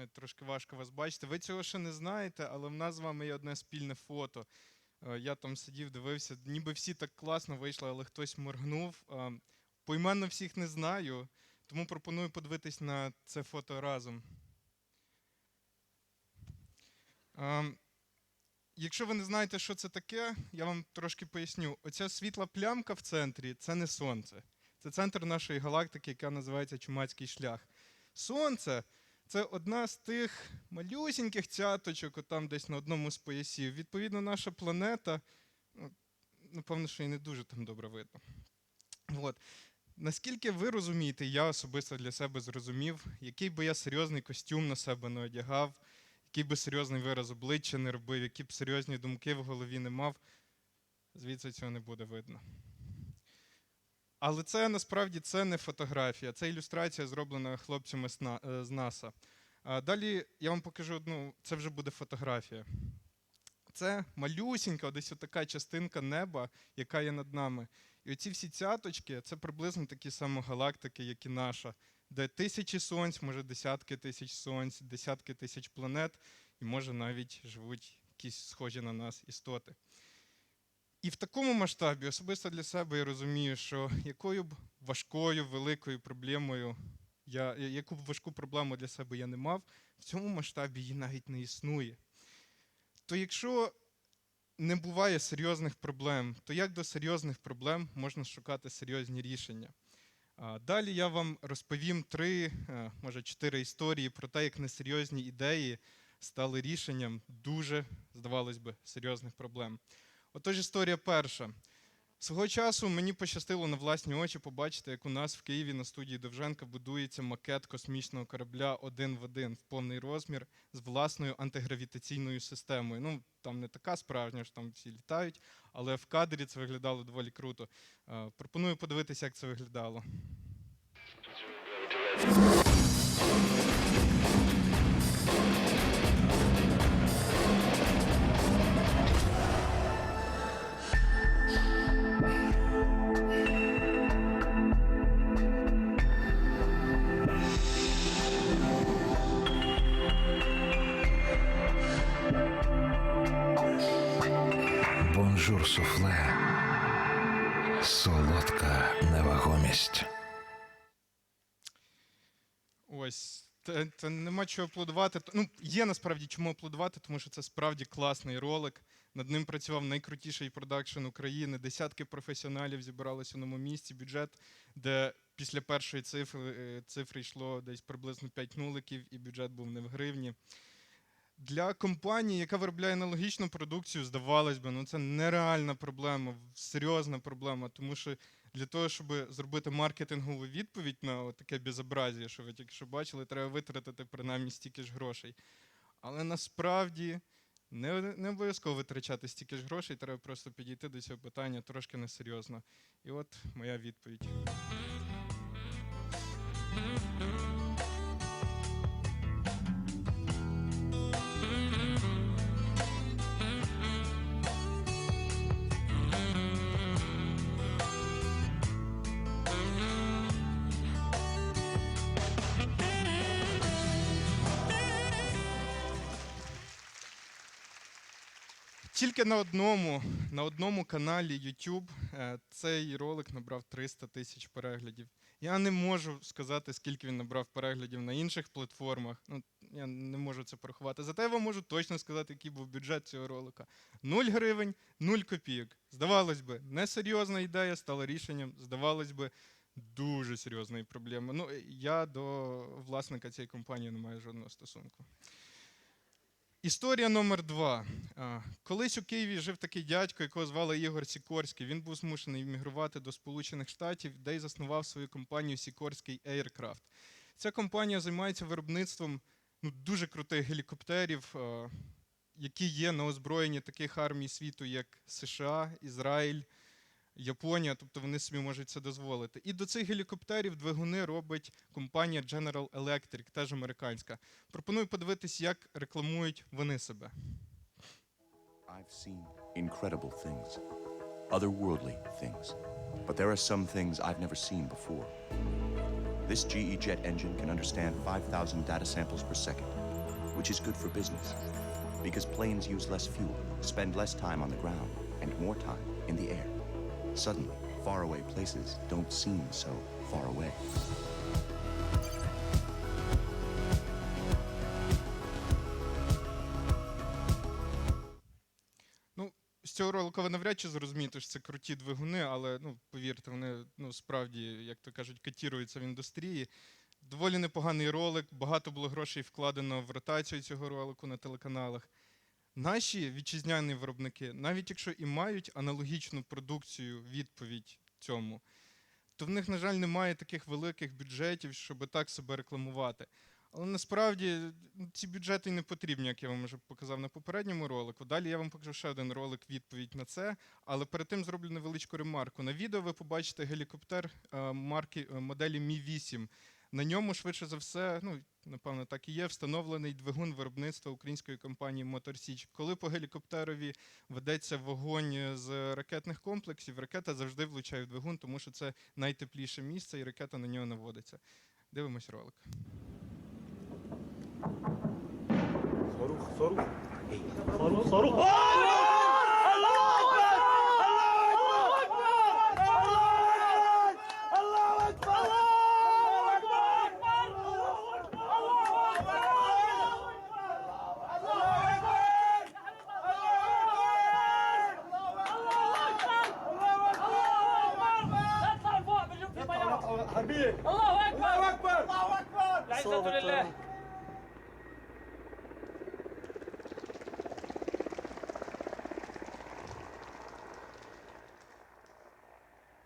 Е, Трошки важко вас бачити. Ви цього ще не знаєте, але в нас з вами є одне спільне фото. Е, Я там сидів, дивився, ніби всі так класно вийшли, але хтось моргнув. Е, Поіменно всіх не знаю, тому пропоную подивитись на це фото разом. Якщо ви не знаєте, що це таке, я вам трошки поясню. Оця світла плямка в центрі це не сонце. Це центр нашої галактики, яка називається Чумацький шлях. Сонце це одна з тих малюсіньких цяточок, отам десь на одному з поясів. Відповідно, наша планета, ну, напевно, що і не дуже там добре видно. От. Наскільки ви розумієте, я особисто для себе зрозумів, який би я серйозний костюм на себе не одягав, який би серйозний вираз обличчя не робив, які б серйозні думки в голові не мав, звідси цього не буде видно. Але це насправді це не фотографія, це ілюстрація, зроблена хлопцями з е, НАСА. Далі я вам покажу одну, це вже буде фотографія. Це малюсінька, десь така частинка неба, яка є над нами. І оці всі цяточки це приблизно такі самі галактики, як і наша, де тисячі сонць, може десятки тисяч сонць, десятки тисяч планет, і може навіть живуть якісь схожі на нас істоти. І в такому масштабі, особисто для себе, я розумію, що якою б важкою, великою проблемою, я, яку б важку проблему для себе я не мав, в цьому масштабі її навіть не існує. То якщо не буває серйозних проблем, то як до серйозних проблем можна шукати серйозні рішення? Далі я вам розповім три, е, може чотири історії про те, як несерйозні ідеї стали рішенням дуже, здавалось би, серйозних проблем. Отож, історія перша. Свого часу мені пощастило на власні очі побачити, як у нас в Києві на студії Довженка будується макет космічного корабля один в один в повний розмір з власною антигравітаційною системою. Ну, там не така справжня, що там всі літають, але в кадрі це виглядало доволі круто. Е, Пропоную подивитися, як це виглядало. Бонжур суфле. Солодка невагомість. Ось. Та, та нема чого аплодувати. Ну, є насправді чому аплодувати, тому що це справді класний ролик. Над ним працював найкрутіший продакшн України. Десятки професіоналів зібралися в одному місці. Бюджет, де після першої цифри, е, цифри йшло десь приблизно 5 нуликів, і бюджет був не в гривні. Для компанії, яка виробляє аналогічну продукцію, здавалось би, ну це нереальна проблема, серйозна проблема, тому що для того, щоб зробити маркетингову відповідь на таке безобразія, що ви тільки що бачили, треба витратити принаймні стільки ж грошей. Але насправді не, не обов'язково витрачати стільки ж грошей, треба просто підійти до цього питання трошки несерйозно. І от моя відповідь. Тільки на одному, на одному каналі YouTube е, цей ролик набрав 300 тисяч переглядів. Я не можу сказати, скільки він набрав переглядів на інших платформах. Ну, я не можу це порахувати. Зате я вам можу точно сказати, який був бюджет цього ролика. 0 гривень, 0 копійок. Здавалось би, несерйозна ідея стала рішенням, здавалось би, дуже серйозної проблеми. Ну, я до власника цієї компанії не маю жодного стосунку. Історія номер два. Колись у Києві жив такий дядько, якого звали Ігор Сікорський. Він був змушений іммігрувати до Сполучених Штатів, де й заснував свою компанію Сікорський Aircraft. Ця компанія займається виробництвом ну, дуже крутих гелікоптерів, які є на озброєнні таких армій світу, як США, Ізраїль, Японія, тобто вони собі можуть це дозволити. І до цих гелікоптерів двигуни робить компанія General Electric, теж американська. Пропоную подивитись, як рекламують вони себе. I've seen incredible things, otherworldly things. But there are some things I've never seen before. This GE jet engine can understand 5,000 data samples per second. which is good for business. Because planes use less fuel, spend less time on the ground, and more time in the air. Suddenly, faraway places don't seem so far away. З цього ролика ви навряд чи зрозумієте, що це круті двигуни, але ну, повірте, вони ну, справді, як то кажуть, котіруються в індустрії. Доволі непоганий ролик, багато було грошей вкладено в ротацію цього ролику на телеканалах. Наші вітчизняні виробники, навіть якщо і мають аналогічну продукцію, відповідь цьому, то в них, на жаль, немає таких великих бюджетів, щоб так себе рекламувати. Але насправді ну, ці бюджети не потрібні, як я вам вже показав на попередньому ролику. Далі я вам покажу ще один ролик відповідь на це. Але перед тим зроблю невеличку ремарку. На відео ви побачите гелікоптер е, марки е, моделі Мі 8. На ньому, швидше за все, ну напевно, так і є, встановлений двигун виробництва української компанії Мотор Січ. Коли по гелікоптерові ведеться вогонь з ракетних комплексів, ракета завжди влучає в двигун, тому що це найтепліше місце, і ракета на нього наводиться. Дивимось ролик. Soruk, soruk. Soruk, soruk. Aa!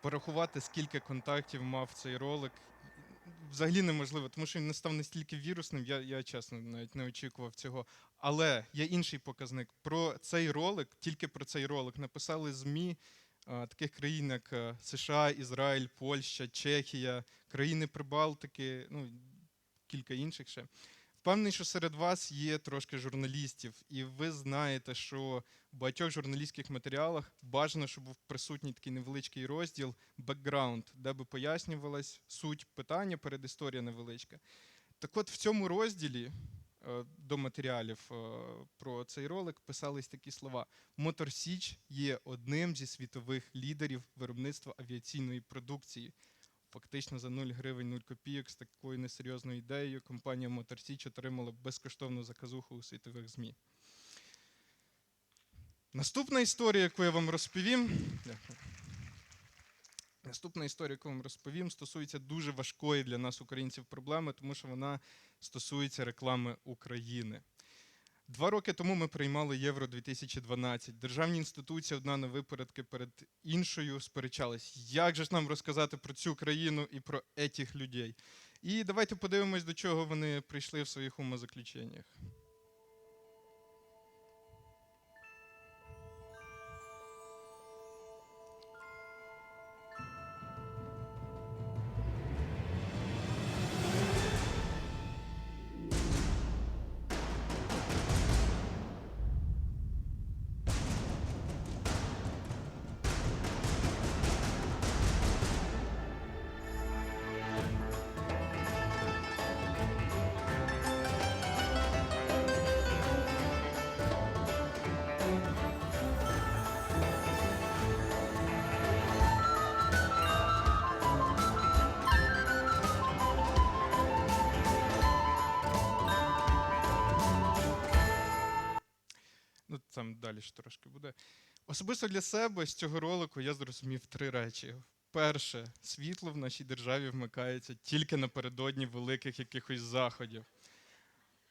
Порахувати, скільки контактів мав цей ролик, взагалі неможливо, тому що він не став настільки вірусним, я, я чесно навіть не очікував цього. Але є інший показник. Про цей ролик, тільки про цей ролик написали ЗМІ а, таких країн, як е, США, Ізраїль, Польща, Чехія, країни Прибалтики, ну кілька інших ще. Впевнений, що серед вас є трошки журналістів, і ви знаєте, що в багатьох журналістських матеріалах бажано, щоб був присутній такий невеличкий розділ бекграунд, де би пояснювалась суть питання, передісторія невеличка. Так от в цьому розділі е, до матеріалів е, про цей ролик писались такі слова: Мотор Січ є одним зі світових лідерів виробництва авіаційної продукції. Фактично за 0 гривень 0 копійок з такою несерйозною ідеєю компанія Мотор отримала безкоштовну заказуху у світових ЗМІ. Наступна історія, яку я вам розповім. Наступна історія, яку я вам розповім, стосується дуже важкої для нас, українців, проблеми, тому що вона стосується реклами України. Два роки тому ми приймали Євро 2012. Державні інституції одна на випередки перед іншою сперечались, як же ж нам розказати про цю країну і про етіх людей. І давайте подивимось, до чого вони прийшли в своїх умозаключеннях. Далі ж трошки буде. Особисто для себе з цього ролику я зрозумів три речі. Перше, світло в нашій державі вмикається тільки напередодні великих якихось заходів.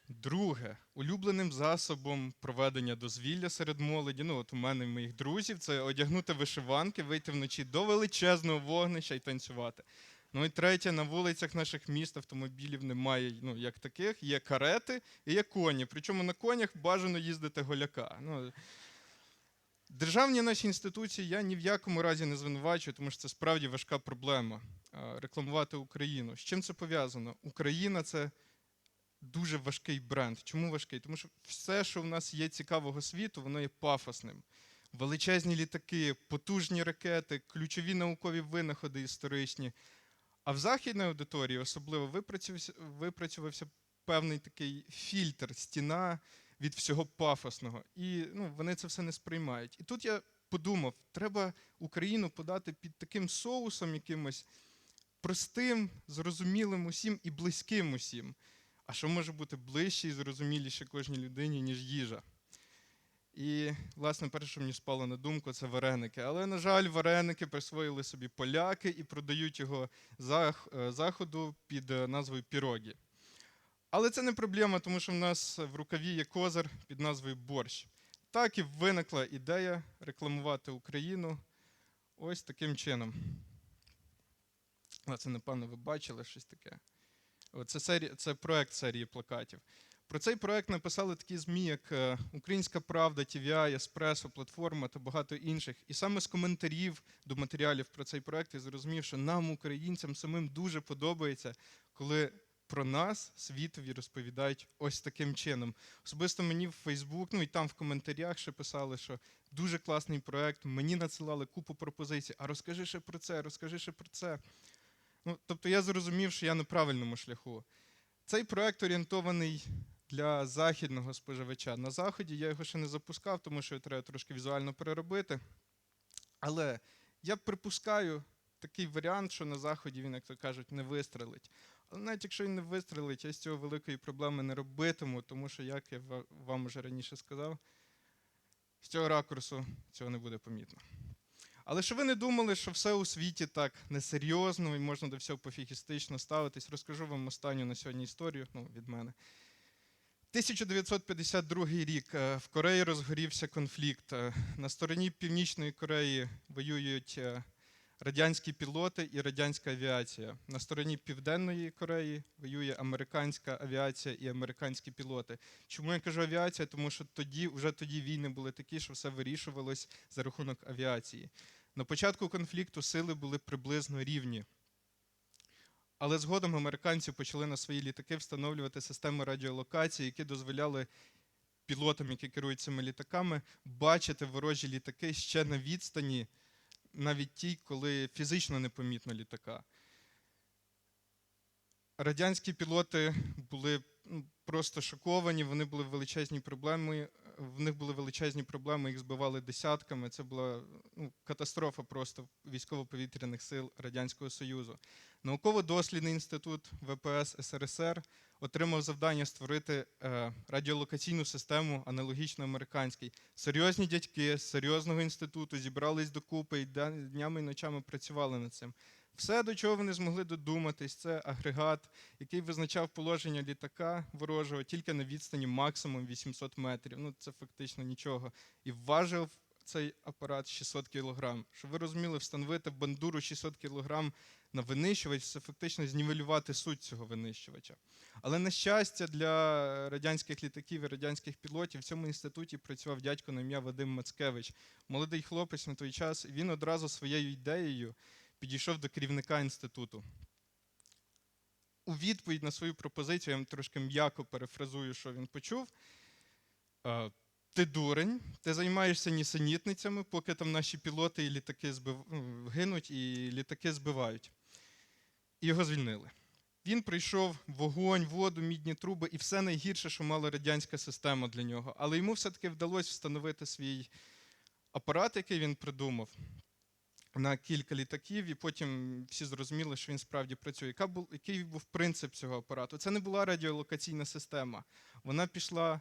Друге, улюбленим засобом проведення дозвілля серед молоді, ну от у мене і моїх друзів, це одягнути вишиванки, вийти вночі до величезного вогнища і танцювати. Ну і третє, на вулицях наших міст автомобілів немає ну, як таких, є карети і є коні. Причому на конях бажано їздити голяка. Ну, Державні наші інституції я ні в якому разі не звинувачую, тому що це справді важка проблема рекламувати Україну. З чим це пов'язано? Україна це дуже важкий бренд. Чому важкий? Тому що все, що в нас є цікавого світу, воно є пафосним. Величезні літаки, потужні ракети, ключові наукові винаходи історичні. А в західній аудиторії особливо випрацювався, випрацювався певний такий фільтр, стіна від всього пафосного. І ну, вони це все не сприймають. І тут я подумав, треба Україну подати під таким соусом якимось простим, зрозумілим усім і близьким усім. А що може бути ближче і зрозуміліше кожній людині, ніж їжа? І, власне, перше, мені спало на думку, це вареники. Але, на жаль, вареники присвоїли собі поляки і продають його е, заходу під е, назвою пірогі. Але це не проблема, тому що в нас в рукаві є козир під назвою борщ. Так і виникла ідея рекламувати Україну ось таким чином. Це, напевно, ви бачили щось таке. Це, серія, це проект серії плакатів. Про цей проект написали такі ЗМІ, як е, Українська Правда, TVI, Еспресо, Платформа та багато інших. І саме з коментарів до матеріалів про цей проект я зрозумів, що нам, українцям, самим дуже подобається, коли про нас світові розповідають ось таким чином. Особисто мені в Фейсбук, ну і там в коментарях ще писали, що дуже класний проект, мені надсилали купу пропозицій. А розкажи ще про це, розкажи ще про це. Ну, тобто я зрозумів, що я на правильному шляху. Цей проект орієнтований для західного споживача. На заході я його ще не запускав, тому що його треба трошки візуально переробити. Але я припускаю такий варіант, що на заході він, як то кажуть, не вистрелить. Але навіть якщо він не вистрелить, я з цього великої проблеми не робитиму, тому що, як я вам вже раніше сказав, з цього ракурсу цього не буде помітно. Але що ви не думали, що все у світі так несерйозно і можна до всього пофігістично ставитись, розкажу вам останню на сьогодні історію ну, від мене. 1952 рік е, в Кореї розгорівся конфлікт. Е, На стороні Північної Кореї воюють е, радянські пілоти і радянська авіація. На стороні Південної Кореї воює американська авіація і американські пілоти. Чому я кажу авіація? Тому що тоді, вже тоді війни були такі, що все вирішувалось за рахунок авіації. На початку конфлікту сили були приблизно рівні. Але згодом американці почали на свої літаки встановлювати системи радіолокації, які дозволяли пілотам, які керують цими літаками, бачити ворожі літаки ще на відстані, навіть ті, коли фізично непомітно літака. Радянські пілоти були просто шоковані, вони були величезні проблеми. В них були величезні проблеми, їх збивали десятками. Це була ну, катастрофа просто військово-повітряних сил Радянського Союзу. Науково-дослідний інститут ВПС СРСР отримав завдання створити е, радіолокаційну систему, аналогічно американській. Серйозні дядьки з серйозного інституту зібрались докупи і дня- днями і ночами працювали над цим. Все, до чого вони змогли додуматись, це агрегат, який визначав положення літака ворожого тільки на відстані максимум 800 метрів. Ну, це фактично нічого. І важив цей апарат 600 кг. Щоб ви розуміли, встановити бандуру 600 кг на винищувач це фактично знівелювати суть цього винищувача. Але на щастя, для радянських літаків і радянських пілотів в цьому інституті працював дядько на ім'я Вадим Мацкевич. Молодий хлопець на той час. Він одразу своєю ідеєю підійшов до керівника інституту. У відповідь на свою пропозицію, я вам трошки м'яко перефразую, що він почув. «Е, Ти дурень, ти займаєшся нісенітницями, поки там наші пілоти і літаки збив... ну, гинуть і літаки збивають. І його звільнили. Він прийшов вогонь, воду, мідні труби і все найгірше, що мала радянська система для нього. Але йому все-таки вдалося встановити свій апарат, який він придумав, на кілька літаків, і потім всі зрозуміли, що він справді працює. Яка був, який був принцип цього апарату? Це не була радіолокаційна система. Вона пішла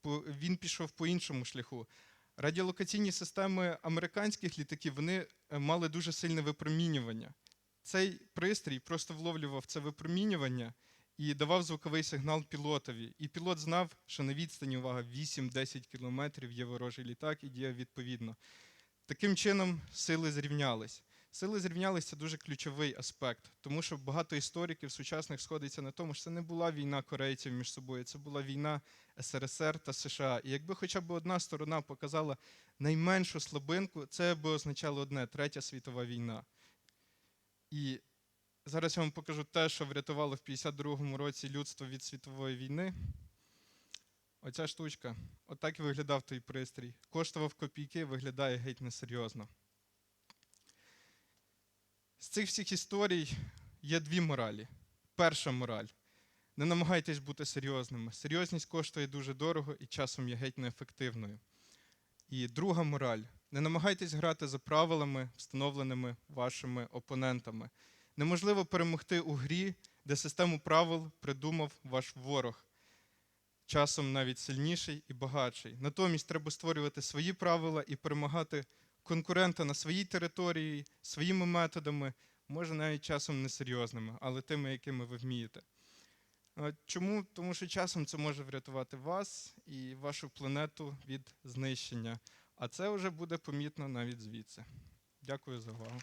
по, він пішов по іншому шляху. Радіолокаційні системи американських літаків вони е, мали дуже сильне випромінювання. Цей пристрій просто вловлював це випромінювання і давав звуковий сигнал пілотові. І пілот знав, що на відстані увага 8-10 кілометрів є ворожий літак і діяв відповідно. Таким чином сили зрівнялись. Сили зрівнялись це дуже ключовий аспект, тому що багато істориків сучасних сходиться на тому, що це не була війна корейців між собою, це була війна СРСР та США. І якби хоча б одна сторона показала найменшу слабинку, це би означало одне Третя світова війна. І зараз я вам покажу те, що врятувало в 52-му році людство від світової війни. Оця штучка, отак і виглядав той пристрій. Коштував копійки, виглядає геть несерйозно. З цих всіх історій є дві моралі. Перша мораль. Не намагайтесь бути серйозними. Серйозність коштує дуже дорого і часом є геть неефективною. І друга мораль: не намагайтесь грати за правилами, встановленими вашими опонентами. Неможливо перемогти у грі, де систему правил придумав ваш ворог, часом навіть сильніший і багатший. Натомість треба створювати свої правила і перемагати конкурента на своїй території, своїми методами, може навіть часом несерйозними, але тими, якими ви вмієте. Чому? Тому що часом це може врятувати вас і вашу планету від знищення. А це вже буде помітно навіть звідси. Дякую за увагу.